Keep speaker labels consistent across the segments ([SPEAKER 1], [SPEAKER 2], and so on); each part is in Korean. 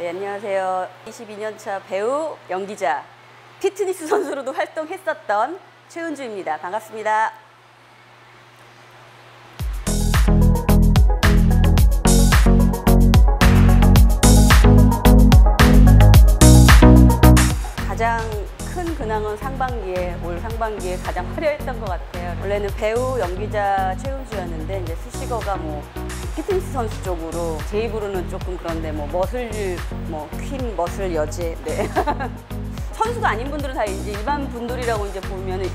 [SPEAKER 1] 네, 안녕하세요. 22년차 배우, 연기자, 피트니스 선수로도 활동했었던 최은주입니다. 반갑습니다. 가장 큰 근황은 상반기에 올 상반기에 가장 화려했던 것 같아요. 원래는 배우 연기자 최은주였는데 이제 수식어가 뭐 피트니스 선수 쪽으로 제 입으로는 조금 그런데 뭐 머슬 뭐퀸 머슬 여제 네. 선수가 아닌 분들은 다 이제 일반 분들이라고 이제 보면은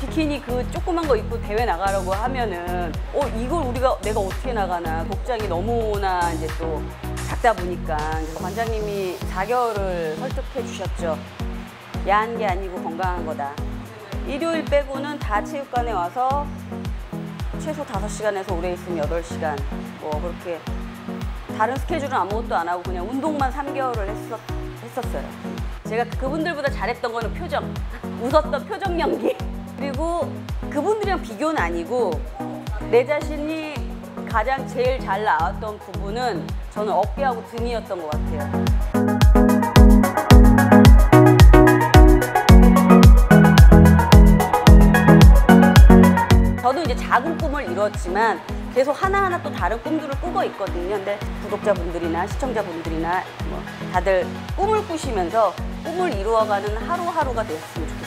[SPEAKER 1] 비키니 그 조그만 거 입고 대회 나가라고 하면은 어 이걸 우리가 내가 어떻게 나가나 복장이 너무나 이제 또 작다 보니까 관장님이 4개월을 설득해 주셨죠. 야한 게 아니고 건강한 거다. 일요일 빼고는 다 체육관에 와서 최소 5시간에서 오래 있으면 8시간 뭐 그렇게 다른 스케줄은 아무것도 안 하고 그냥 운동만 3개월을 했었, 했었어요. 제가 그분들보다 잘했던 거는 표정, 웃었던 표정 연기. 그리고 그분들이랑 비교는 아니고 내 자신이 가장 제일 잘 나왔던 부분은 저는 어깨하고 등이었던 것 같아요. 저도 이제 작은 꿈을 이뤘지만 계속 하나하나 또 다른 꿈들을 꾸고 있거든요. 근데 구독자분들이나 시청자분들이나 뭐 다들 꿈을 꾸시면서 꿈을 이루어가는 하루하루가 되었으면 좋겠어요.